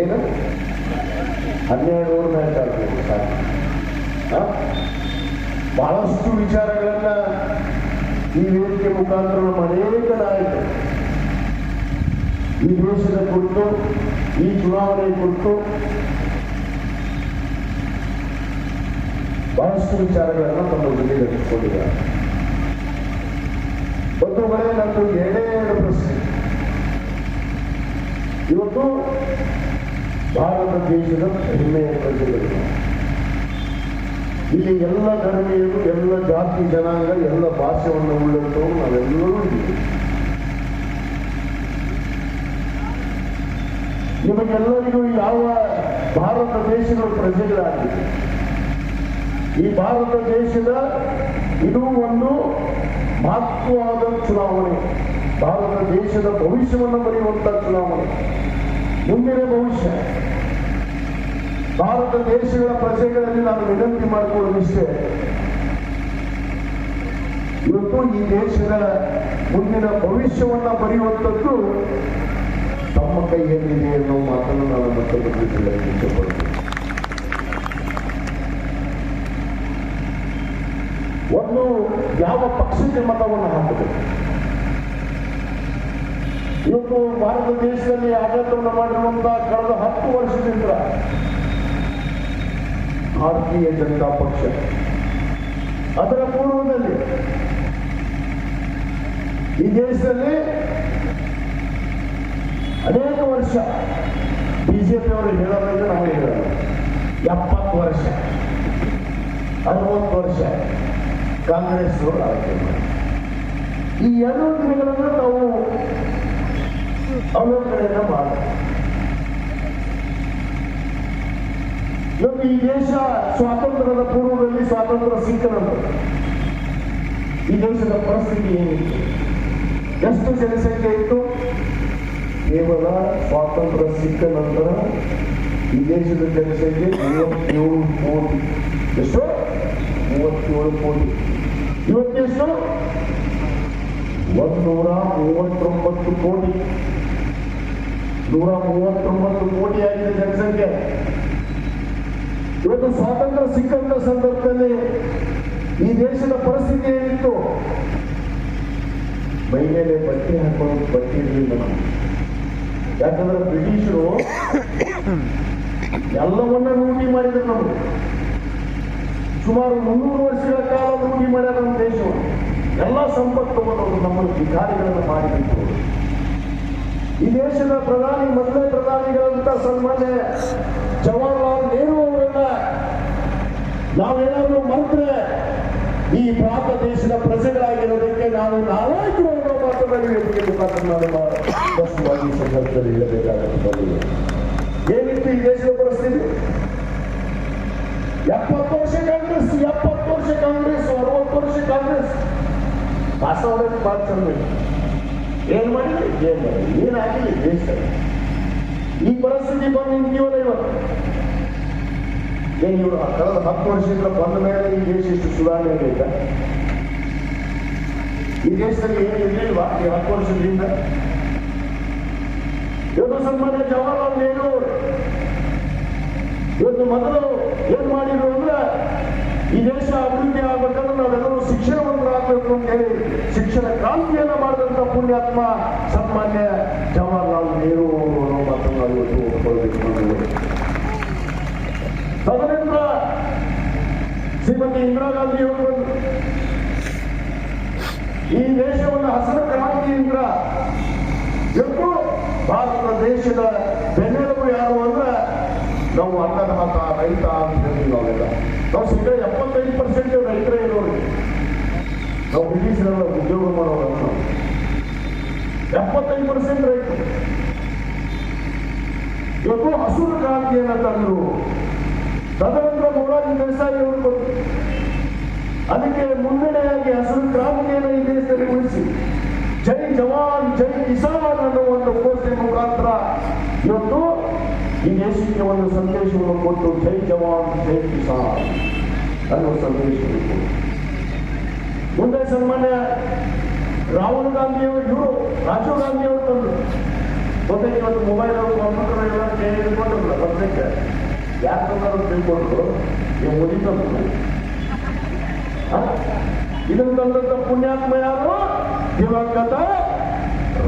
ಏನು? ಹನ್ನೆರಡು ನೂರು? ಬಹಳಷ್ಟು ವಿಚಾರಗಳನ್ನ ಈ ವೇದಿಕೆ ಮುಖಾಂತರ ನಮ್ಮ ಅನೇಕ ನಾಯಕರು ಈ ದೇಶದ ಕುರಿತು ಈ ಚುನಾವಣೆ ಕುರಿತು ಬಹಳಷ್ಟು ವಿಚಾರಗಳನ್ನು ತಮ್ಮ ಜೊತೆ ಒಂದು ಬಂಧುಗಳೇ ನಂದು ಎರಡೇ ಎರಡು ಪ್ರಶ್ನೆ. ಇವತ್ತು ಭಾರತ ದೇಶದ ಹೆಮ್ಮೆಯ ಪ್ರಜೆಗಳು ಇಲ್ಲಿ ಎಲ್ಲ ಧರ್ಮೀಯರು, ಎಲ್ಲ ಜಾತಿ ಜನಾಂಗ, ಎಲ್ಲ ಭಾಷೆಯನ್ನು ಉಳ್ಳಂತವರು ನಾವೆಲ್ಲರೂ ಇದ್ದೀವಿ. ನಿಮಗೆಲ್ಲರಿಗೂ ಯಾವ ಭಾರತ ದೇಶದ ಪ್ರಜೆಗಳಾಗಿದೆ ಈ ಭಾರತ ದೇಶದ ಇದು ಒಂದು ಮಹತ್ವವಾದ ಚುನಾವಣೆ. ಭಾರತ ದೇಶದ ಭವಿಷ್ಯವನ್ನು ಬರೆಯುವಂತಹ ಚುನಾವಣೆ. ಮುಂದಿನ ಭವಿಷ್ಯ. ಭಾರತ ದೇಶಗಳ ಪ್ರಜೆಗಳಲ್ಲಿ ನಾನು ವಿನಂತಿ ಮಾಡಿಕೊಳ್ಳೋದಿಷ್ಟೇ ಇವತ್ತು ಈ ದೇಶದ ಮುಂದಿನ ಭವಿಷ್ಯವನ್ನ ಬರೆಯುವಂಥದ್ದು ತಮ್ಮ ಕೈಯಲ್ಲಿದೆ ಅನ್ನೋ ಮಾತನ್ನು ನಾನು ಮತ್ತೊಂದು ತಿಳಿಸಲಿಕ್ಕೆ ಒಂದು ಯಾವ ಪಕ್ಷಕ್ಕೆ ಮತವನ್ನು ಹಾಕಬೇಕು? ಇವತ್ತು ಭಾರತ ದೇಶದಲ್ಲಿ ಆಡಳಿತವನ್ನು ಮಾಡಿರುವಂತಹ ಕಳೆದ ಹತ್ತು ವರ್ಷದಿಂದ ಭಾರತೀಯ ಜನತಾ ಪಕ್ಷ. ಅದರ ಪೂರ್ವದಲ್ಲಿ ಈ ದೇಶದಲ್ಲಿ ಅನೇಕ ವರ್ಷ ಬಿಜೆಪಿ ಅವರು ಹೇಳೋದ್ರಿಂದ ನಾವು ಹೇಳೋದು. ಎಪ್ಪತ್ತು ವರ್ಷ, ಅರವತ್ತು ವರ್ಷ ಕಾಂಗ್ರೆಸ್ ಅವರು ಈ ಎರಡು ದಿನಗಳನ್ನು ನಾವು ಅವಲೋಕನೆಯನ್ನ ಮಾಡಿ ಇವತ್ತು ಈ ದೇಶ ಸ್ವಾತಂತ್ರ್ಯದ ಪೂರ್ವದಲ್ಲಿ ಸ್ವಾತಂತ್ರ್ಯ ಸಿಕ್ಕ ನಂತರ ಈ ದೇಶದ ಪರಿಸ್ಥಿತಿ ಏನಿತ್ತು? ಎಷ್ಟು ಜನಸಂಖ್ಯೆ ಇತ್ತು? ಕೇವಲ ಸ್ವಾತಂತ್ರ್ಯ ಸಿಕ್ಕ ನಂತರ ಈ ದೇಶದ ಜನಸಂಖ್ಯೆ ಮೂವತ್ತೇಳು ಕೋಟಿ. ಎಷ್ಟು? ಮೂವತ್ತೇಳು ಕೋಟಿ. ಇವತ್ತೆಷ್ಟು ಒಂದೂರ ಮೂವತ್ತೊಂಬತ್ತು ಕೋಟಿ. ನೂರ ಮೂವತ್ತೊಂಬತ್ತು ಕೋಟಿ ಆಗಿದೆ ಜನಸಂಖ್ಯೆ. ಇವತ್ತು ಸ್ವಾತಂತ್ರ್ಯ ಸಿಕ್ಕಂತ ಸಂದರ್ಭದಲ್ಲಿ ಈ ದೇಶದ ಪರಿಸ್ಥಿತಿ ಏನಿತ್ತು? ಮೈ ಮೇಲೆ ಬಟ್ಟೆ ಹಾಕೊಂಡು ಬಟ್ಟೆ ಇರಲಿಲ್ಲ ನಾವು. ಯಾಕಂದ್ರೆ ಬ್ರಿಟಿಷರು ಎಲ್ಲವನ್ನ ರೂಢಿ ಮಾಡಿದ್ರು ನಾವು. ಸುಮಾರು ಮುನ್ನೂರು ವರ್ಷಗಳ ಕಾಲ ರೂಢಿ ಮಾಡ್ಯಾರ ನಮ್ಮ ದೇಶವನ್ನು ಎಲ್ಲ ಸಂಪತ್ತು ತಗೊಂಡವರು ನಮ್ಮನ್ನು ವಿಕಾರಿಗಳನ್ನು ಮಾಡಿಬಿಟ್ಟು ಈ ದೇಶದ ಪ್ರಧಾನಿ, ಮೊದಲೇ ಪ್ರಧಾನಿಗಳಂತ ಸನ್ಮಾನ್ಯ ಜವಾಹರ್ಲಾಲ್ ನೆಹರು ಅವರನ್ನ ನಾವೇನಾದ್ರೂ ಮರೆತ್ರೆ ಈ ಭಾರತ ದೇಶದ ಪ್ರಜೆಗಳಾಗಿರೋದಕ್ಕೆ ನಾವು ಅವರ ಮಾತುಗಳಲ್ಲಿ ವೇದಿಕೆ ಮುಖಾಂತರ ನಾನು ಸ್ಪಷ್ಟವಾಗಿ ಸಂದರ್ಭದಲ್ಲಿ ಹೇಳಬೇಕಾಗುತ್ತದೆ ಏನಿತ್ತು ಈ ದೇಶದ ಪರಿಸ್ಥಿತಿ? ಎಪ್ಪತ್ತು ವರ್ಷ ಕಾಂಗ್ರೆಸ್, ಎಪ್ಪತ್ತು ವರ್ಷ ಕಾಂಗ್ರೆಸ್, ಅರವತ್ತು ವರ್ಷ ಕಾಂಗ್ರೆಸ್. ಬಾಸವರೇ ಭಾಳ ಚಂದ ಏನ್ ಮಾಡಿದ್ರಿ? ಏನ್ ಮಾಡಿದ್ರಿ? ಏನ್ ಆಗಿಲ್ಲ ಈ ದೇಶದಲ್ಲಿ ಈ ಪರಿಸ್ಥಿತಿ ಬಂದು ನಿಂತೀವಲ್ಲ ಇವತ್ತು ಏನ್ ಇವರು ಕಳೆದ ಹತ್ತು ವರ್ಷದಿಂದ ಬಂದ ಮೇಲೆ ಈ ದೇಶ ಇಷ್ಟು ಸುಧಾರಣೆ ಈ ದೇಶದಲ್ಲಿ ಏನು ಇರಲಿಲ್ವಾ ಈ ಹತ್ತು ವರ್ಷದಿಂದ? ಇವತ್ತು ಸನ್ಮಾನ್ಯ ಜವಾಹರ್ಲಾಲ್ ನೆಹರು ಇವತ್ತು ಮೊದಲು ಏನ್ ಮಾಡಿದ್ರು ಅಂದ್ರೆ ಈ ದೇಶ ಅಭಿವೃದ್ಧಿ ಆಗ್ಬೇಕಂದ್ರೆ ನಾವೆಲ್ಲರೂ ಶಿಕ್ಷಣವಂತರಾಗಬೇಕು ಅಂತ ಹೇಳಿ ಶಿಕ್ಷಣ ಕ್ರಾಂತಿಯನ್ನ ಮಾಡಿದಂತ ಪುಣ್ಯಾತ್ಮ ಸನ್ಮಾನ್ಯ ಜವಾಹರ್ಲಾಲ್ ನೆಹರು ಅನ್ನೋ ಮಾತನ್ನು ಇವತ್ತು ಒಪ್ಪಿಕೊಳ್ಳಬೇಕು ತದನಂತರ ಶ್ರೀಮತಿ ಇಂದಿರಾ ಗಾಂಧಿ ಅವರು ಈ ದೇಶವನ್ನು ಹಸಿರು ಕ್ರಾಂತಿಯಿಂದ ಇವತ್ತು ಭಾರತ ದೇಶದ ಬೆನ್ನೆಲುಬು ಯಾರು ಅಂದ್ರೆ ನಾವು ಅನ್ನದಾತ ರೈತ ಅಂತ ಹೇಳ್ತೀವಿ ನಾವೆಲ್ಲ. ನಾವು ಶೇಕಡ ಎಪ್ಪತ್ತೈದು ಪರ್ಸೆಂಟ್ ರೈತರೇ ಇರೋರು. ನಾವು ಬ್ರಿಟಿಷರೆಲ್ಲ ಉದ್ಯೋಗ ಮಾಡೋರಂತ ಎಪ್ಪತ್ತೈದು ಪರ್ಸೆಂಟ್ ರೈತರು. ಇವತ್ತು ಹಸಿರು ಕ್ರಾಂತಿಯನ್ನು ತಂದರು. ತದನಂತರ ಮೊರಾರ್ಜಿ ದೇಸಾಯಿ ಅವರು ಅದಕ್ಕೆ ಮುನ್ನಡೆಯಾಗಿ ಹಸಿರು ಕ್ರಾಂತಿಯನ್ನು ಈ ದೇಶದಲ್ಲಿ ಉಳಿಸಿ. ಜೈ ಜವಾನ್, ಜೈ ಕಿಸಾನ್ ಅನ್ನೋ ಒಂದು ಘೋಷಣೆ ಮುಖಾಂತರ ಇವತ್ತು ಈ ದೇಶಕ್ಕೆ ಒಂದು ಸಂದೇಶವನ್ನು ಕೊಟ್ಟು ಜೈ ಜವಾನ್, ಜೈ ಕಿಸಾನ್ ಅನ್ನೋ ಸಂದೇಶ ಮುಂದೆ ಸನ್ಮಾನ್ಯ ರಾಹುಲ್ ಗಾಂಧಿಯವರು, ಇವರು ರಾಜೀವ್ ಗಾಂಧಿಯವರು ತಂದರು. ಮತ್ತೆ ಇವತ್ತು ಮೊಬೈಲ್ ಕಂಪ್ಯೂಟರ್ ಎಲ್ಲ ಕೈಯಲ್ಲಿ ಇಟ್ಕೊಂಡು ಮಾಡಿದ್ದೆ ಯಾಕೆ ತಂದರು ತಿಳ್ಕೊಂಡ್ರು ನೀವು ಮೋದಿ ತಂದ್ರು ಇದನ್ನು ತಂದಂತ ಪುಣ್ಯಾತ್ಮ ಯಾರು ದಿವಂಗತ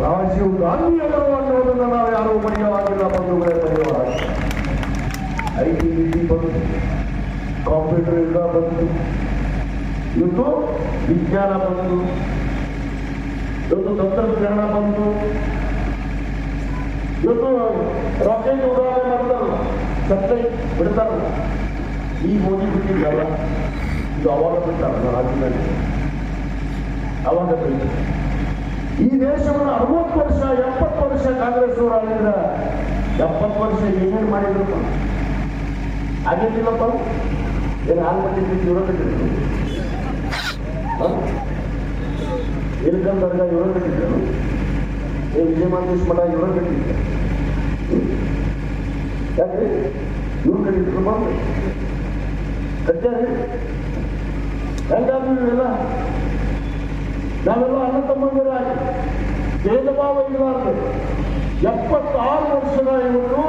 ರಾಜೀವ್ ಗಾಂಧಿ ಅವರು ಅನ್ನೋದನ್ನ ನಾವು ಯಾರು ಮರೆಯುವಾಗಿಲ್ಲ ಬಂಧುಗಳೇ ಮರೆಯುವಾಗ ಐ ಟಿ ಬಿ ಟಿ ಬಂತು ಕಾಂಪ್ಯೂಟರ್ ಯುಗ ಬಂತು ಇವತ್ತು ವಿಜ್ಞಾನ ಬಂತು ಇವತ್ತು ತಂತ್ರಜ್ಞಾನ ಬಂತು ಇವತ್ತು ರಾಕೆಟ್ ಉಡಾವಣೆ ಮಾಡ್ತಾರಲ್ಲ ಸೆಟಲೈಟ್ ಬಿಡ್ತಾರಲ್ಲ. ಈ ಹೋಗಿ ಬಿಟ್ಟಿದ್ದಲ್ಲ ಇದು ಅವಾಗ ಬಿಡ್ತಾರಲ್ಲ ರಾಜ್ಯದಲ್ಲಿ ಅವಾಗ ಈ ದೇಶವನ್ನು ಅರವತ್ತು ವರ್ಷ, ಎಪ್ಪತ್ತು ವರ್ಷ ಕಾಂಗ್ರೆಸ್ ಅವರು ಆಗಿದ್ರ ಎಪ್ಪತ್ತು ವರ್ಷ ಏನೇನು ಮಾಡಿದ್ರು? ಆಗಿದ್ದಿಲ್ಲಪ್ಪ ಏನು ಹಾಲು ಬಿಟ್ಟಿದ್ದು ಇವರು ಬಿಟ್ಟಿದ್ರು ಇಲ್ಕಂದರ್ಗ ಇವರು ಬಿಟ್ಟಿದ್ರು ಏ ವಿಜಯಮಾಂತೇಶ್ ಮಠ ಇವರು ಯಾಕ್ರಿ ಇವ್ರು ಕಟ್ಟಿದ್ರು ಬಂದು ಕಟ್ಟಾರಿ? ಹೆಂಗಾದ್ರು ಇವೆಲ್ಲ ನಾವೆಲ್ಲ ಅಣ್ಣ ತಮ್ಮಂದಿರಾಗಿ ಭೇದ ಭಾವ ಇರಲಾರ್ದು ಎಪ್ಪತ್ತಾರು ವರ್ಷದ ಇವರು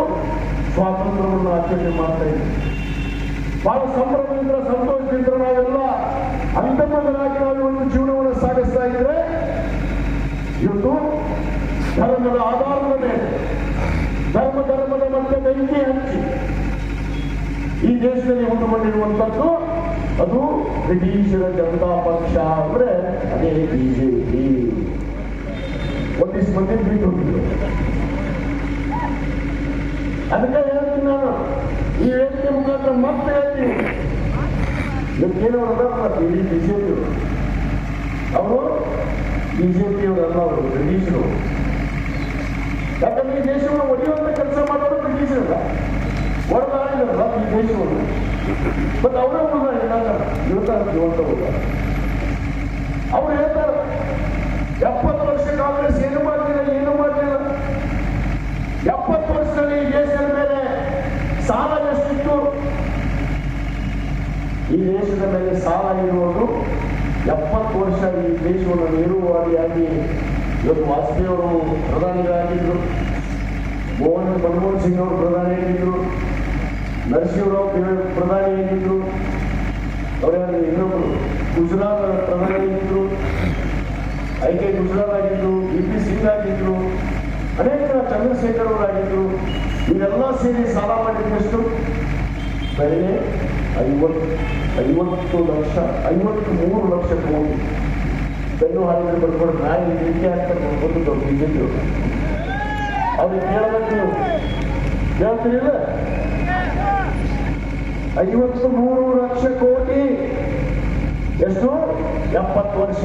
ಸ್ವಾತಂತ್ರ್ಯವನ್ನು ಆಚರಣೆ ಮಾಡ್ತಾ ಇದ್ದೀವಿ. ಬಹಳ ಸಂಭ್ರಮದಿಂದ, ಸಂತೋಷದಿಂದ ನಾವೆಲ್ಲ ಅಂತಮ್ಮಂದರಾಗಿ ನಾವು ಒಂದು ಜೀವನವನ್ನು ಸಾಗಿಸ್ತಾ ಇದ್ರೆ, ಇವತ್ತು ಧರ್ಮದ ಆಧಾರದ ಮೇಲೆ ಧರ್ಮ, ಧರ್ಮದ ಮತ್ತೆ ಬೆಂಕಿ ಈ ದೇಶದಲ್ಲಿ ಉಂಟುಕೊಂಡಿರುವಂತದ್ದು ಅದು ಬ್ರಿಟಿಷರ ಜನತಾ ಪಕ್ಷ ಅಂದ್ರೆ ಅದೇ ಬಿಜೆಪಿ ಒಂದಿಷ್ಟು ಮಂದಿ ಬಿಟ್ಟು ಹೋಗಿದ್ರು. ಅದಕ್ಕೆ ಹೇಳ್ತೀನಿ ನಾನು, ಈ ವೇದಿಕೆ ಮುಖಾಂತರ ಮತ್ತೆ ಹೇಳ್ತೀನಿ. ಇವತ್ತೇನವರು ಇಡೀ ಬಿಜೆಪಿ ಅವರು? ಬಿಜೆಪಿಯವರಲ್ಲ ಅವರು ಬ್ರಿಟಿಷರು. ಯಾಕಂದ್ರೆ ಈ ದೇಶವನ್ನು ಒಡೆಯುವಂತ ಕೆಲಸ ಮಾಡೋರು ಬ್ರಿಟಿಷರಲ್ಲ ಹೊಡೆದಾಡಿದ್ರಲ್ಲ ಈ ದೇಶವನ್ನು. ಬಟ್ ಅವರೇ ಉಳಿದ ಇರ್ತಾರೆ ಜೀವಂತ ಹೋದ ಅವ್ರು ಹೇಳ್ತಾರೆ, ಎಪ್ಪತ್ತು ವರ್ಷ ಕಾಂಗ್ರೆಸ್ ಏನು ಮಾಡಲಿಲ್ಲ ಏನು ಮಾಡಲಿಲ್ಲ ಎಪ್ಪತ್ತು ವರ್ಷದಲ್ಲಿ ಈ ದೇಶದ ಮೇಲೆ ಸಾಲ ಎಷ್ಟಿತ್ತು? ಈ ದೇಶದ ಮೇಲೆ ಸಾಲ ಇರುವುದು ಎಪ್ಪತ್ತು ವರ್ಷ ಈ ದೇಶವನ್ನು ನಿರುವಾರಿಯಾಗಿ ಇವತ್ತು ವಾಜಪೇಯಿ ಅವರು ಪ್ರಧಾನಿಗಳಾಗಿದ್ದರು ಮೋಹನ್ ಮನಮೋಹನ್ ಸಿಂಗ್ ಅವರು ಪ್ರಧಾನಿ ಆಗಿದ್ರು ನರಸಿಂಹರಾವ್ ಪ್ರಧಾನಿ ಆಗಿದ್ದರು ಅವರ ಇನ್ನೊಬ್ಬರು ಗುಜರಾತ್ ಪ್ರಧಾನಿ ಆಗಿದ್ದರು ಐ ಕೆ ಗುಜರಾತ್ ಆಗಿದ್ರು, ಬಿ ಪಿ ಸಿಂಗ್ ಆಗಿದ್ರು, ಅನೇಕ ಚಂದ್ರಶೇಖರ್ ಅವರು ಆಗಿದ್ದರು ಇದೆಲ್ಲ ಸೇರಿ ಸಾಲ ಮಾಡಿದ್ದಷ್ಟು ಬೆಲೆ ಐವತ್ತು ಐವತ್ತು ಲಕ್ಷ ಐವತ್ತು ಮೂರು ಲಕ್ಷ ಕೋಟಿ. ಬೆನ್ನು ಹಾಕಿದ್ರೆ ಬರ್ಕೊಂಡು ನಾಯಿ ರೀತಿ ಹಾಕ್ತಾರೆ ಬಂದು ಬಿಜೆಪಿ ಅವ್ರಿಗೆ ಕೇಳಬೇಕು. ನೀವು ಇಲ್ಲ. ಐವತ್ತು ಮೂರು ಲಕ್ಷ ಕೋಟಿ. ಎಷ್ಟು? ಎಪ್ಪತ್ತು ವರ್ಷ.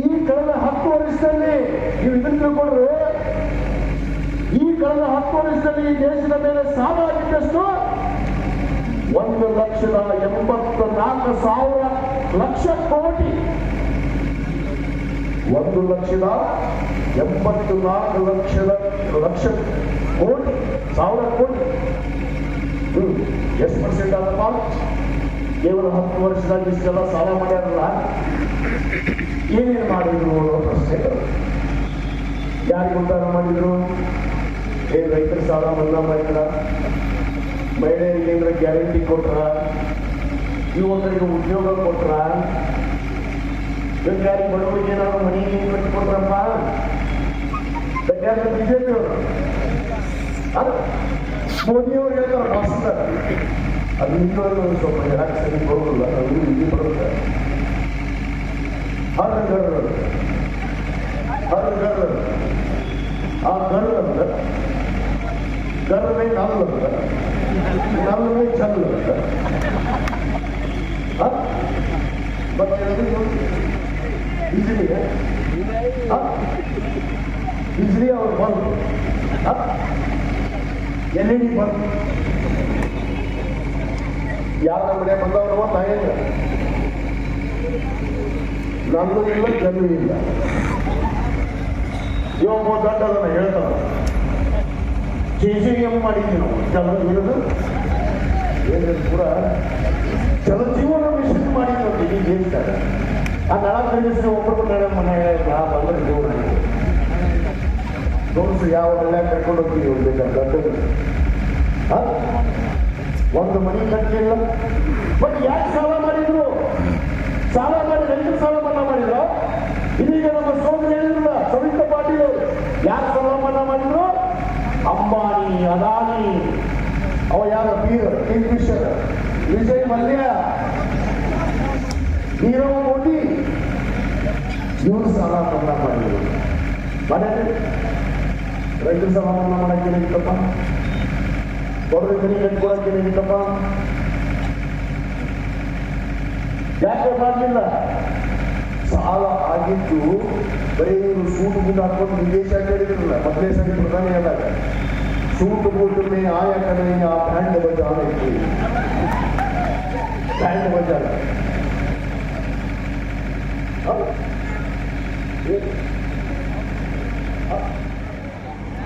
ಈ ಕಳೆದ ಹತ್ತು ವರ್ಷದಲ್ಲಿ ನೀವು ಇದನ್ನು ತಿಳ್ಕೊಂಡ್ರೆ, ಈ ಕಳೆದ ಹತ್ತು ವರ್ಷದಲ್ಲಿ ಈ ದೇಶದ ಮೇಲೆ ಸಾಲ ಆಗಿದ್ದಷ್ಟು ಒಂದು ಲಕ್ಷದ ಎಂಬತ್ತ ನಾಲ್ಕು ಸಾವಿರ ಲಕ್ಷ ಕೋಟಿ ಒಂದು ಲಕ್ಷದ ಎಂಬತ್ತು ನಾಲ್ಕು ಲಕ್ಷದ ಲಕ್ಷ ಕೋಟಿ, ಸಾವಿರ ಕೋಟಿ. ಎಷ್ಟು ಪರ್ಸೆಂಟ್ ಆದಪ್ಪ? ಕೇವಲ ಹತ್ತು ವರ್ಷದಾಗ ಇಷ್ಟೆಲ್ಲ ಸಾಲ ಮಾಡ್ಯಾರಲ್ಲ. ಏನೇನು ಮಾಡಿದ್ರು ಅನ್ನೋ ಪ್ರಶ್ನೆ. ಯಾರಿಗೆ ಉದ್ಧಾರ ಮಾಡಿದ್ರು? ಏನ್ ರೈತರ ಸಾಲ ಮನ್ನಾ ಮಾಡಿದ್ರ ಮಹಿಳೆಯರಿಗೆ ಏನಾರ ಗ್ಯಾರಂಟಿ ಕೊಟ್ರ? ಯುವಕರಿಗೆ ಉದ್ಯೋಗ ಕೊಟ್ರ? ಇವಾಗ ಯಾರಿಗೆ ಬಡವರಿಗೆ ಏನಾದ್ರು ಮನೆ ಕಟ್ಟಿ ಕೊಟ್ರಪ್ಪ ಯಾರು ಬಿಜೆಪಿ ಅವರು ಅದು ಮೋದಿಯವರು ಹೇಳ್ತಾರೆ ಭಾಷಣ ಅದು ಇನ್ನೂ ಸ್ವಲ್ಪ ಯಾಕೆ ಸರಿ ಬರೋದಿಲ್ಲ ಅದು ಇಲ್ಲಿ ಬರುತ್ತೆ ಹರ್ ಗರ್ ಹರ್ ಗರ್ ಆ ಗರ್ ಅಂದ್ರೆ ಗರ್ ಮೇ ನಲ್ ಅಂದ್ರೆ ನಲ್ ಮೇ ಚಲ್ ಅಂದ್ರೆ ಹ? ಮತ್ತೆ ಅದು ಬಿಸಿಲಿ ಬಿಸಿಲಿ ಅವ್ರು ಬಂದು ಎಲ್ ಇ ಡಿ ಬಂದು? ಯಾರ ಮನೆ ಬಂದವರು ತಾಯಿಲ್ಲ ನಂದು ಇಲ್ಲ ಜಲ್ಲು ಇಲ್ಲ. ಇವಾಗ ದೊಡ್ಡ ಅದನ್ನ ಹೇಳ್ತಾನ. ಕೆ ಸಿ ಎಂ ಮಾಡಿದ್ವಿ ನಾವು. ಜಲ ಇರೋದು ಏನಿದೆ ಪೂರ ಆ ನಳ ಖಂಡಿಸಿ ಒಬ್ಬರು ನಡೆ ಮನೆ ಆ ಬಂದ್ರೆ ದೇವ್ರು ತೋರಿಸಿ ಯಾವ ಹಳ್ಳ್ಯಾಗ ಕರ್ಕೊಂಡು ಹೋಗ್ತೀವಿ ಹೋಗ್ಬೇಕಂತ? ಒಂದು ಮನೆ ಕಟ್ಟಿಲ್ಲ ಬಟ್ ಯಾಕೆ ಸಾಲ ಮಾಡಿದ್ರು? ಸಾಲ ಮಾಡಿ, ರೈತರು ಸಾಲ ಮನ್ನಾ ಮಾಡಿದ್ರು. ಇದೀಗ ನಮ್ಮ ಸೋದರ ಹೇಳಿದ್ರಲ್ಲ, ಸವಿತಾ ಪಾಟೀಲ್. ಯಾರು ಸಾಲ ಮನ್ನಾ ಮಾಡಿದ್ರು? ಅಂಬಾನಿ, ಅದಾನಿ. ಅವ ಯಾರ? Beer Kingfisher Vijay Mallya. Nirav Modi. ಇವರು ಸಾಲ ಮನ್ನಾ ಮಾಡಿದ್ರು ಮಾಡಿದ್ರೆ ರೈತರು ಸಾಲ ಮನ್ನಾ ಮಾಡಕ್ಕೆ ಏನಾಗಿತ್ತಪ್ಪ ಬಡವ್ರ ಮನೆ ಕಟ್ಕೊಳಕ್ಕೆ ಏನಾಗಿತ್ತಪ್ಪ ಯಾಕೆ ಮಾಡಲಿಲ್ಲ ಸಾಲ ಆಗಿದ್ದು ಬರೀ ಇವರು ಸೂಟ್ ಬೂಟ್ ಹಾಕೊಂಡು ವಿದೇಶ ಹೇಳಿದ್ರಲ್ಲ ಮೊದಲೇ ಸರಿ ಪ್ರಧಾನಿ ಆದಾಗ ಸೂಟ್ ಬೂಟ್ ಮೇ ಆಯ ಕಡೆ ಆ ಬ್ಯಾಂಡ್ ಬಜಾರ ಬ್ಯಾಂಡ್ ಬಜಾರ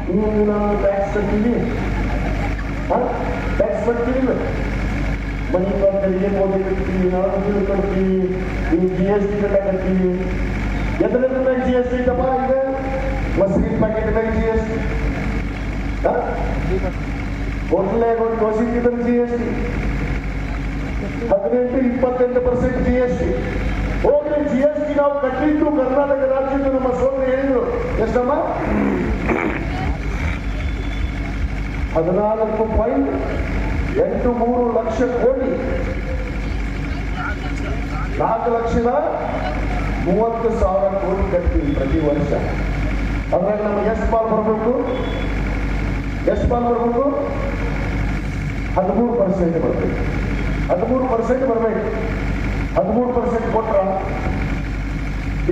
ಇನ್ನು ನಾವು ಟ್ಯಾಕ್ಸ್ ಕಟ್ತೀವಿ ಟ್ಯಾಕ್ಸ್ ಕಟ್ತೀವಿ ಮನಿ ಬಂದರಿಗೆ ಮೋದಿ ಕಟ್ತೀವಿ ನಾವು ಕಟ್ತೀವಿ ನೀವು ಜಿ ಎಸ್ ಟಿ ಕಟ್ಟಾಕತ್ತೀವಿ ಎದ್ರದ ಮೇಲೆ ಜಿ ಎಸ್ ಟಿ ತಪ್ಪ ಈಗ ಮಸೀನ್ ಪ್ಯಾಕೆಟ್ ಮೇಲೆ ಜಿ ಎಸ್ ಟಿ ಹೋಟ್ಲೆ ಒಂದು ದೋಸೆ ಜಿ ಎಸ್ ಟಿ ಹದಿನೆಂಟು ಇಪ್ಪತ್ತೆಂಟು ಪರ್ಸೆಂಟ್ ಜಿ ಎಸ್ ಟಿ ಹೋಗ್ಲಿ ಜಿ ಎಸ್ ಟಿ ನಾವು ಕಟ್ಟಿದ್ದು ಕರ್ನಾಟಕ ರಾಜ್ಯದ ನಮ್ಮ ಸೋದರಿ ಹೇಳಿದ್ರು. ಎಷ್ಟಮ್ಮ? ಹದಿನಾಲ್ಕು ಪಾಯಿಂಟ್ ಎಂಟು ಮೂರು ಲಕ್ಷ ಕೋಟಿ. ನಾಲ್ಕು ಲಕ್ಷದ ಮೂವತ್ತು ಸಾವಿರ ಕೋಟಿ ಕಟ್ತೀವಿ ಪ್ರತಿ ವರ್ಷ. ಅದ್ರಾಗ ನಮ್ಗೆ ಎಷ್ಟು ಪಾಲ್ ಬರಬೇಕು? ಎಷ್ಟು ಪಾಲ್ ಬರಬೇಕು? ಹದಿಮೂರು ಪರ್ಸೆಂಟ್ ಬರಬೇಕು. ಹದಿಮೂರು ಪರ್ಸೆಂಟ್ ಬರಬೇಕು. ಹದಿಮೂರು ಪರ್ಸೆಂಟ್ ಕೊಟ್ರ?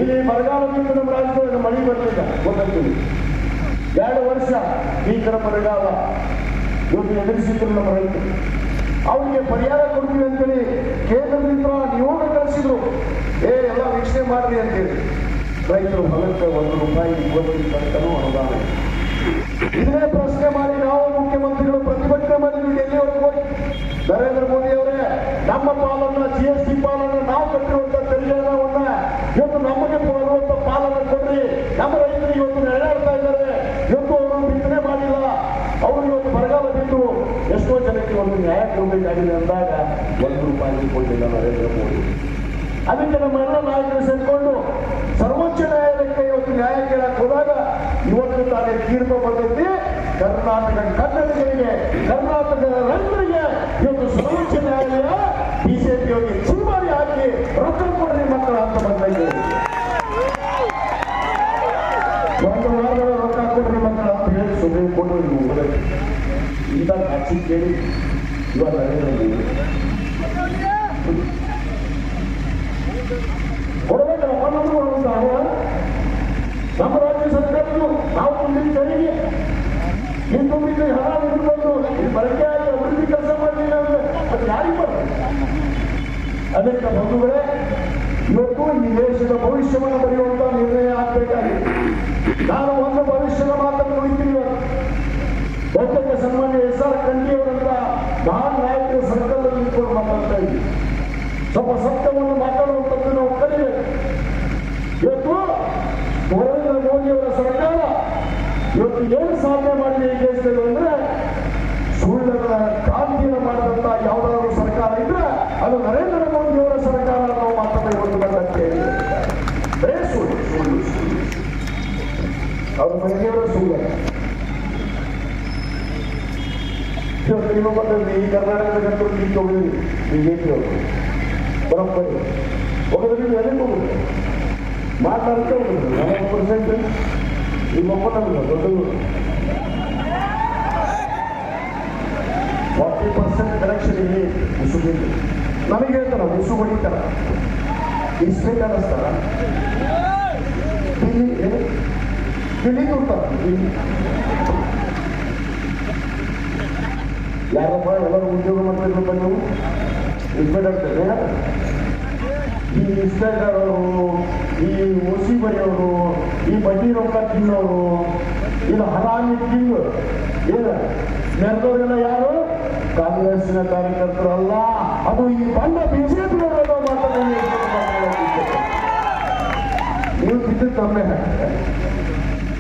ಇಲ್ಲಿ ಬರಗಾಲದಿಂದ ನಮ್ಮ ರಾಜ್ಯದೊಳಗೆ ಮಳೆ ಬರಲಿಲ್ಲ ಗೊತ್ತಿಲ್ಲ ಎರಡು ವರ್ಷ ಭೀಕರ ಬರಗಾಲ ಇವತ್ತು ಎದುರಿಸಿದ್ರು ನಮ್ಮ ರೈತರು. ಅವರಿಗೆ ಪರಿಹಾರ ಕೊಡ್ತೀವಿ ಅಂತೇಳಿ ಕೇಂದ್ರದಿಂದ ನಿಯೋಗ ಕಳಿಸಿದ್ರು. ಏ, ಎಲ್ಲ ವೀಕ್ಷಣೆ ಮಾಡ್ರಿ ಅಂತೇಳಿ. ರೈತರು ಹೊಲಕ್ಕೆ ಒಂದು ರೂಪಾಯಿ ಇವತ್ತು ಅನುದಾನ. ಇದನ್ನೇ ಪ್ರಶ್ನೆ ಮಾಡಿ ನಾವು ಮುಖ್ಯಮಂತ್ರಿಗಳು ಪ್ರತಿಭಟನೆ ಮಾಡಿದ್ವಿ ಡೆಲ್ಲಿವರೆಗೆ ಹೋಗಿ ನರೇಂದ್ರ ಮೋದಿ ಅವರೇ ನಮ್ಮ ಪಾಲನ್ನ ಜಿ ಎಸ್ ಟಿ ಪಾಲನ್ನ ನಾವು ಕಟ್ಟಿರುವಂತ ತೆರಿಗೆ ಹಣವನ್ನ ಇವತ್ತು ನಮಗೆ ಬರುವಂತ ಪಾಲನ್ನ ಕೊಡ್ರಿ ನಮ್ಮ ರೈತರು ಇವತ್ತು ನೆರಳಾಡ್ತಾ ಇದ್ದಾರೆ ಇವತ್ತು ಅವರು ಬಿತ್ತನೆ ಮಾಡಿಲ್ಲ ಅವರು ಇವತ್ತು ಬರಗಾಲ ಬಿದ್ದು ಎಷ್ಟೋ ಜನಕ್ಕೆ ಒಂದು ನ್ಯಾಯ ಕೊಡಬೇಕಾಗಿದೆ ಅಂದಾಗ ಒಂದು ರೂಪಾಯಿ ಕೊಡಲಿಲ್ಲ ನರೇಂದ್ರ ಮೋದಿ. ಅದಕ್ಕೆ ನಮ್ಮ ಎಲ್ಲ ನಾಯಕರು ಸೇರಿಕೊಂಡು ಸರ್ವೋಚ್ಚ ನ್ಯಾಯಾಲಯಕ್ಕೆ ಇವತ್ತು ನ್ಯಾಯ ಕೇಳಕ್ಕೆ ಹೋದಾಗ ಇವತ್ತು ತಾನೇ ತೀರ್ಪು ಬಂದಿದ್ದೆ. ಕರ್ನಾಟಕ ಕನ್ನಡಿಗರಿಗೆ ಕರ್ನಾಟಕದ ರೈತರಿಗೆ ಇವತ್ತು ಸರ್ವೋಚ್ಚ ನ್ಯಾಯಾಲಯ ಬಿಜೆಪಿಯವರಿಗೆ ಚುಮಾರಿ ಹಾಕಿ ರೊಕ್ಕ ಕೊಡ್ರಿ ಮಕ್ಕಳ ಅಂತ ಬಂದಿದೆ ಒಂದು ವಾರದ ರೊಕ್ಕ ಕೊಡ್ರಿ ಮಕ್ಕಳ ಅಂತ ಹೇಳಿ ಸುಪ್ರೀಂ ಕೋರ್ಟ್ ಹೋಗಬೇಕು ಇಂಥ ಕಾಚಿ ಕೇಳಿ ಇವಾಗ ನರೇಂದ್ರ ಮೋದಿ ಕೊಡಬೇಕಲ್ಲ ನಮ್ಗೆ ಒಂದು ಹಣ ನಮ್ಮ ರಾಜ್ಯ ಸರ್ಕಾರದ್ದು ನಾವು ತುಂಬಿದ ತೆರಿಗೆ ನೀವು ತುಂಬಿದ ಹಣ ನಿಂತ್ಕೊಂಡು ಇದು ಬಳಕೆ ಆಗಿ ಅಭಿವೃದ್ಧಿ ಕೆಲಸ ಮಾಡಲಿಲ್ಲ ಅಂದ್ರೆ ಅದು ಯಾರಿಗೆ ಬರ್ತದೆ ಅದಕ್ಕೆ ಬಂಧುಗಳೇ, ಇವತ್ತು ಈ ದೇಶದ ಭವಿಷ್ಯವನ್ನು ಬರೆಯುವಂತ ನಿರ್ಣಯ ಆಗಬೇಕಾಗಿದೆ. ನಾನು ಒಂದು ಭವಿಷ್ಯದ ಮಾತನ್ನು ನುಡಿತೀನಿ ಇವತ್ತು ಬಹುತೇಕ ಸನ್ಮಾನ್ಯ ಎಸ್ ಆರ್ ಖಂಡಿಯವರಂತ ಮಹಾನ್ ನಾಯಕರ ಸರ್ಕಲ್ನಲ್ಲಿ ನಿಂತ್ಕೊಂಡು ಮಾತಾಡ್ತಾ ಇದ್ದೀವಿ ಸ್ವಲ್ಪ ಸತ್ಯವನ್ನು ಮಾತಾಡುವಂಥದ್ದು ನಾವು ಕಲಿಬೇಕು. ಇವತ್ತು ನರೇಂದ್ರ ಮೋದಿಯವರ ಸರ್ಕಾರ ಇವತ್ತು ಏನು ಸಾಧನೆ ಮಾಡಿದೆ ಈ ದೇಶದಲ್ಲಿ ಅಂದ್ರೆ ಸುಳ್ಳಿನ ಕ್ರಾಂತಿಯನ್ನು ಮಾಡಿದಂತ ಯಾವುದಾದ್ರು ಸರ್ಕಾರ ಇದ್ರೆ ಅದು ನರೇಂದ್ರ ಮೋದಿಯವರ ಸರ್ಕಾರ ನಾವು ಮಾತಾಡಿ ಒಂದು ಬಂದಂತೆ ಸುಳ್ಳು ಅವ್ರ ಇವತ್ತು ನೀವು ಈ ಕರ್ನಾಟಕದ ಟೀಕ್ ಹೋಗಿದ್ರಿ ಬಿಜೆಪಿ ಅವರು ಬರೋಬ್ಬರಿ ಒಬ್ಬರಿಗೆ ಎಲ್ಲಿ ಹೋಗುದು. ಮಾತಾಡ್ತಾ ಹೋಗುದು. ನಲವತ್ತು ಪರ್ಸೆಂಟ್ ನಿಮ್ಮಪ್ಪ ನಮ್ಗೆ ದೊಡ್ಡದು ಫಾರ್ಟಿ ಪರ್ಸೆಂಟ್ ಕಲೆಕ್ಷನ್ ಇಲ್ಲಿ ಮುಸುಗಿದ್ದು ನಮಗೆ ಹೇಳ್ತಾರ ಮುಸು ಹೊಡಿತಾರ. ಇಸ್ಬೇಕು ಅನ್ನಿಸ್ತಾರ ಇಲ್ಲಿ ಯಾರಪ್ಪ, ಎಲ್ಲರೂ ಉದ್ಯೋಗ ಮಾಡ್ಬೇಕು ನೀವು ಈ ಇನ್ಸ್ಪೆಕ್ಟರ್ ಈ ಓಸಿ ಬರೆಯೋರು ಈ ಬಡ್ಡಿ ರೊಕ್ಕ ತಿನ್ನೋರು, ಇದು ಹರಾಮಿ ತಿಂದು ಏನು? ಮೆರೆದವರೆಲ್ಲ ಯಾರು? ಕಾಂಗ್ರೆಸ್ನ ಕಾರ್ಯಕರ್ತರು ಅಲ್ಲ. ಅದು ಈ ಬಂದ ಬಿಜೆಪಿ ನೀವು ತಿದ್ದು ತಮ್ಮೆ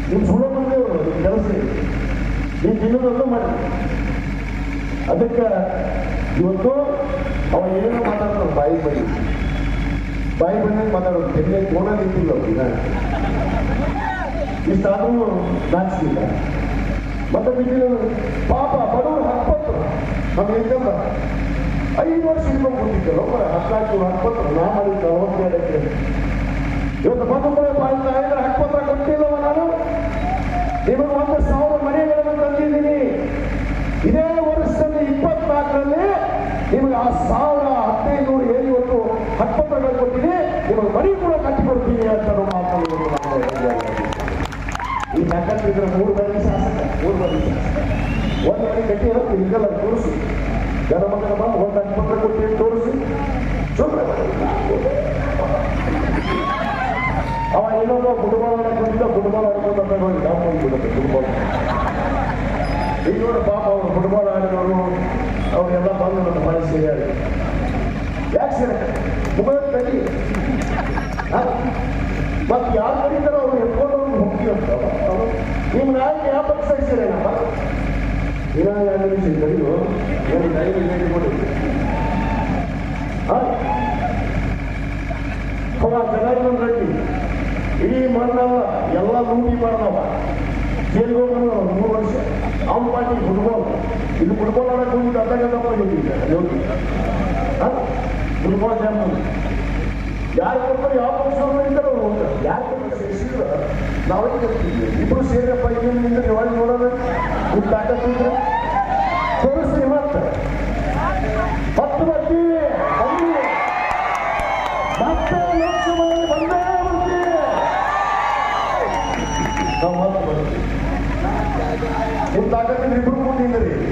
ನೀವು ಸುಳ್ಳು ಬಂದೇವರು ಕೆಲಸ ನೀವು ತಿನ್ನೋದನ್ನು ಮಾಡಿ. ಅದಕ್ಕೆ ಇವತ್ತು ಅವ ಏನು ಮಾತಾಡ್ತಾನೆ ಬಾಯಿ ಬನ್ನಿ ಬಾಯಿ ಬಂದಾಗ ಮಾತಾಡೋದು ತೆಗೆ ಕೋಣ ನಿಂತಿಲ್ಲ ಅವ್ರಿಗೆ ಇಷ್ಟಾದ್ರೂ ನಾಚಿಸಿಲ್ಲ ಮತ್ತೆ ಬಿಟ್ಟಿಲ್ಲ ಪಾಪ, ಬಡವರು ಹತ್ತು ನಮ್ಗೆ ಹೆಂಗಲ್ಲ ಐದು ವರ್ಷ ಇನ್ಕೊಂಡು ಕೊಟ್ಟಿದ್ದಲ್ಲ ಬರ ಹತ್ತಾಕು ಹತ್ತು ನಾ ಮಾಡಿದ್ದ ಅವತ್ತೇಳಕ್ಕೆ ಇವತ್ತು ಬಂದು ಕೂಡ ಪಾಲ್ತಾ ಇದ್ರೆ ಹಕ್ಕಪತ್ರ ಕೊಟ್ಟಿಲ್ಲವ ನಾನು? ನಿಮಗೆ ಒಂದು ಸಾವಿರ ಮನೆಗಳನ್ನು ತಂದಿದ್ದೀನಿ ಇದೇ ವರ್ಷದಲ್ಲಿ ಇಪ್ಪತ್ನಾಲ್ಕರಲ್ಲಿ ನಿಮಗೆ ಆ ಸಾವಿರ ಹದಿನೈದು ನೂರು ಏಳು ಇವತ್ತು ಹಕ್ಕಪತ್ರಗಳು ಕೊಟ್ಟಿದೆ ನಿಮಗೆ ಮನೆ ಕೂಡ ಕಟ್ಟಿಕೊಡ್ತೀನಿ ಅಂತ ನಾವು ಮಾತನಾಡುವುದು ನಾವು ಹೇಳಿದ್ದೇವೆ. ಈ ಯಾಕಂತಿದ್ರೆ ಮೂರು ಬಾರಿ ಶಾಸಕ, ಮೂರು ಬಾರಿ ಶಾಸಕ. ಒಂದು ಮನೆ ಕಟ್ಟಿ ಹೇಳೋದು ಹಿಂಗಲ್ಲ ತೋರಿಸಿ. ಜನ ಮಗನ ಬಂದು ಒಂದು ಹಕ್ಕಪತ್ರ ಕೊಟ್ಟಿ ತೋರಿಸಿ. ಸುಮ್ಮನೆ ಅವ ಫುಟ್ಬಾಲ್ ಆಡ್ಕೊಂಡಿದ್ದ, ಫುಟ್ಬಾಲ್ ಆಡ್ಕೊಂಡು ತಗೊಂಡು ಡಾಪ್ ಹೋಗ್ಬಿಡುತ್ತೆ ಫುಟ್ಬಾಲ್. ಪಾಪ ಅವರು ಫುಟ್ಬಾಲ್ ಆಡಿದವರು ಅವರೆಲ್ಲ ಬಂದು ನನ್ನ ಮನೆ ಸೇರಿ ಯಾಕೆ ಸೇರ? ಮೊಬೈಲ್ ಕಲಿ. ಮತ್ತೆ ಯಾರು ಕರೀತಾರೋ ಅವ್ರು ಎತ್ಕೊಂಡು ಅಂತ ನಿಮ್ಮ ನಾಯಕ ಯಾವ ಪಕ್ಷ ಸೇರೇನಪ್ಪ ಇನ್ನೂ ಎರಡು ನಿಮಿಷ ಕರೀನು ಏನು ಟೈಮ್ ಹೇಳಿ ಕೊಡಿ ಹಾಂ ಅವ ಜನಾರ್ದನ್ ರೆಡ್ಡಿ ಇಡೀ ಮಣ್ಣಲ್ಲ ಎಲ್ಲ ಲೂಟಿ ಮಾಡ್ದವ ಜೈಲ್ಗೆ ಹೋಗ್ಬಂದವ ಮೂರು ವರ್ಷ ಅವ್ನ ಫುಟ್ಬಾಲ್ ಇದು ಫುಟ್ಬಾಲ್ ಆಡಕ್ಕೆ ಹೋಗಿದ್ದು ಅರ್ಧ ಗಂಟೆ ಹೋಗಿದ್ದೆ ಫುಟ್ಬಾಲ್ ಚಾಂಪಿಯನ್ ಯಾರು ಕೊಡ್ತಾರೆ ಯಾವ ಪಕ್ಷದವ್ರು ಇದ್ದಾರೆ ಅವ್ರು? ಹೋಗ್ತಾರೆ ಯಾರು ಸೇರಿಸಿದ್ರು ನಾವೇ ಕೊಡ್ತಿದ್ವಿ ಇಬ್ಬರು ಸೇರಪ್ಪ ಇನ್ನೊಂದಿಂದ ಯಾವಾಗ ನೋಡೋದು? ದುಡ್ಡು ತಾಕತ್ತಿದ್ರೆ ತೋರಿಸ್ತೀವಿ ಮತ್ತೆ. ಹತ್ತು ಬರ್ತೀವಿ. ಮತ್ತೆ ಲೋಕಸಭೆಯಲ್ಲಿ ಬಂದೇ ಬರ್ತೀವಿ. ನಾವು ಮತ್ತೆ ಬರ್ತೀವಿ.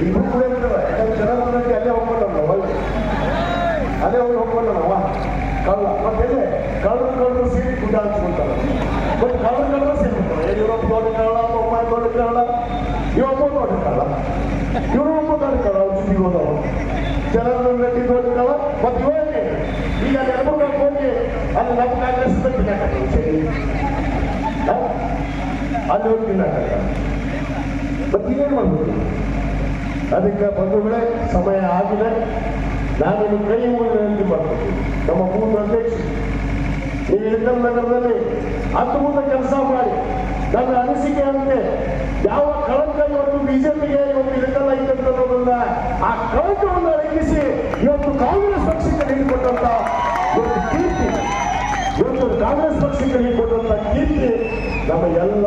ನಿಮ್ಮ ಕೂಡ ಇರ್ತಾರೆ ಯಾಕಂದ್ರೆ ಜನಾರ್ದನಕ್ಕೆ ಅಲ್ಲೇ ಹೋಗ್ಕೊಂಡ ನಾವು ಅಲ್ಲೇ ಹೋಗಿ ಹೋಗ್ಕೊಂಡ ನಾವ ಕಳ್ಳ ಮತ್ತೆ ಕಳ್ಳರು ಕಳ್ಳರು ಸೇರಿ ಗುಡ್ಡ ಹಂಚ್ಕೊಳ್ತಾರೆ ಮತ್ತೆ ಕಳ್ಳರು ಕಳ್ಳರು ಸೇರ್ಬಿಡ್ತಾರೆ ಯಡಿಯೂರಪ್ಪ ದೊಡ್ಡ ಕಳ್ಳ ಬೊಮ್ಮಾಯಿ ದೊಡ್ಡ ಕಳ್ಳ ಇವೊಬ್ಬ ದೊಡ್ಡ ಕಳ್ಳ ಇವರು ಒಬ್ಬ ದೊಡ್ಡ ಇವನೇ ಈಗ ನೆಲಮಂಗಲಕ್ಕೆ ಹೋಗಿ ಅಲ್ಲಿ ನಮ್ಮ ಕಾಂಗ್ರೆಸ್ ಅಲ್ಲಿ ಹೋಗಿ ಮಾಡ್ಬೋದು ಅದಕ್ಕೆ ಬಂಧುಗಳೇ, ಸಮಯ ಆಗಿದೆ. ನಾನು ಕೈ ವಿನಂತಿ ಮಾಡ್ತೀನಿ ನಮ್ಮ ಪೂರ್ವ ಅಧ್ಯಕ್ಷ ಈ ಇಳಕಲ್ ನಗರದಲ್ಲಿ ಅದ್ಭುತ ಕೆಲಸ ಮಾಡಿ. ನನ್ನ ಅನಿಸಿಕೆ ಅಂತೆ ಯಾವ ಕಳಂಕ ಇವತ್ತು ಬಿಜೆಪಿಗೆ ಇವತ್ತು ಅಂತ ಅನ್ನೋದನ್ನ ಆ ಕಳಂಕವನ್ನು ಅಡಗಿಸಿ ಇವತ್ತು ಕಾಂಗ್ರೆಸ್ ಪಕ್ಷಕ್ಕೆ ನೀಡಿಕೊಟ್ಟಂತ ಒಂದು ಕೀರ್ತಿ, ಇವತ್ತು ಕಾಂಗ್ರೆಸ್ ಪಕ್ಷಕ್ಕೆ ನೀಡಿಕೊಟ್ಟಂತ ಕೀರ್ತಿ ನಮ್ಮ ಎಲ್ಲ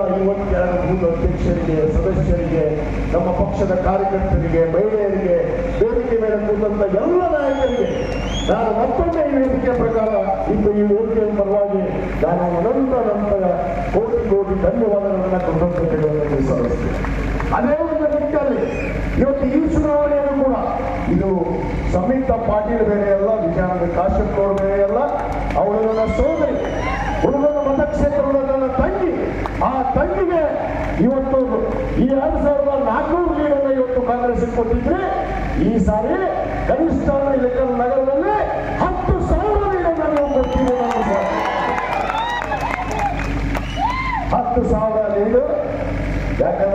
ಎರಡು ಬೂತ್ ಅಧ್ಯಕ್ಷರಿಗೆ, ಸದಸ್ಯರಿಗೆ, ನಮ್ಮ ಪಕ್ಷದ ಕಾರ್ಯಕರ್ತರಿಗೆ, ಮಹಿಳೆಯರಿಗೆ, ವೇದಿಕೆ ಮೇಲೆ ಕೂತಂತ ಎಲ್ಲ ನಾಯಕರಿಗೆ ನಾನು ಮತ್ತೊಮ್ಮೆ ಈ ವೇದಿಕೆ ಪ್ರಕಾರ ಇಂದು ಈ ವೇದಿಕೆಯ ಪರವಾಗಿ ನಾನು ಅನಂತ ನಂತರ ಕೋಟಿ ಕೋಟಿ ಧನ್ಯವಾದಗಳನ್ನು ಕೃತಜ್ಞತೆಗಳನ್ನು ಸಲ್ಲಿಸ್ತೇನೆ ಅದೇ ಒಂದು ನಿಟ್ಟಿನಲ್ಲಿ ಇವತ್ತು ಈ ಚುನಾವಣೆಯನ್ನು ಕೂಡ ಇದು ಸಂಯುಕ್ತ ಪಾಟೀಲ್ ಬೇರೆ ಅಲ್ಲ ವಿಜಯಾನಂದ ಕಾಶ್ಯಪ್ ಅವರು ಬೇರೆ ಅಲ್ಲ ಅವಳು ನನ್ನ ಸೋದರಿ ಹುಡುಗನ ಮತಕ್ಷೇತ್ರದ ನನ್ನ ತಂಗಿ, ಆ ತಂಗಿಗೆ ಇವತ್ತು ಈ ಎರಡು ಸಾವಿರದ ನಾಲ್ಕುನೂರು ಲೀಡನ್ನು ಇವತ್ತು ಕಾಂಗ್ರೆಸ್ ಕೊಟ್ಟಿದ್ರೆ ಈ ಸಾರಿ ಕನಿಷ್ಠ ನಗರದಲ್ಲಿ ಹತ್ತು ಸಾವಿರ ಲೀಡನ್ನು ನಾವು. ಹತ್ತು ಸಾವಿರ ಲೀಡು ಯಾಕಂದ್ರೆ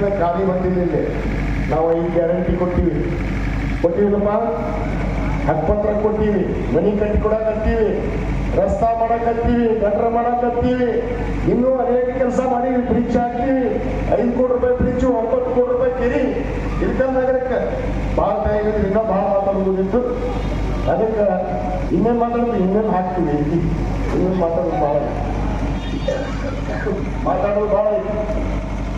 ತಿಂಗಳ ಖಾಲಿ ಬಂದಿಲ್ಲ ನಾವು ಈ ಗ್ಯಾರಂಟಿ ಕೊಟ್ಟಿವಿ ಕೊಟ್ಟಿವಿಲ್ಲಪ್ಪ ಹಕ್ಕಪತ್ರ ಕೊಟ್ಟಿವಿ ಮನಿ ಕಟ್ಟಿ ಕೊಡಕತ್ತೀವಿ. ರಸ್ತಾ ಮಾಡಕತ್ತೀವಿ. ಗಟ್ರ ಮಾಡಕತ್ತೀವಿ. ಇನ್ನೂ ಅನೇಕ ಕೆಲಸ ಮಾಡೀವಿ ಬ್ರಿಡ್ಜ್ ಹಾಕ್ತೀವಿ ಐದು ಕೋಟಿ ರೂಪಾಯಿ ಬ್ರಿಡ್ಜ್ ಒಂಬತ್ತು ಕೋಟಿ ರೂಪಾಯಿ ಕೆರಿ ಇಳ್ಕಲ್ ನಗರಕ್ಕೆ. ಭಾಳ ಟೈಮಿಂದ ಭಾಳ ಮಾತಾಡುವುದಿತ್ತು ಅದಕ್ಕೆ ಇನ್ನೇನು ಮಾತಾಡೋದು? ಇನ್ನೇನು ಹಾಕ್ತೀವಿ? ಇನ್ನೇನು ಮಾತಾಡೋದು ಭಾಳ. ಮಾತಾಡೋದು ಭಾಳ. ಐತಿ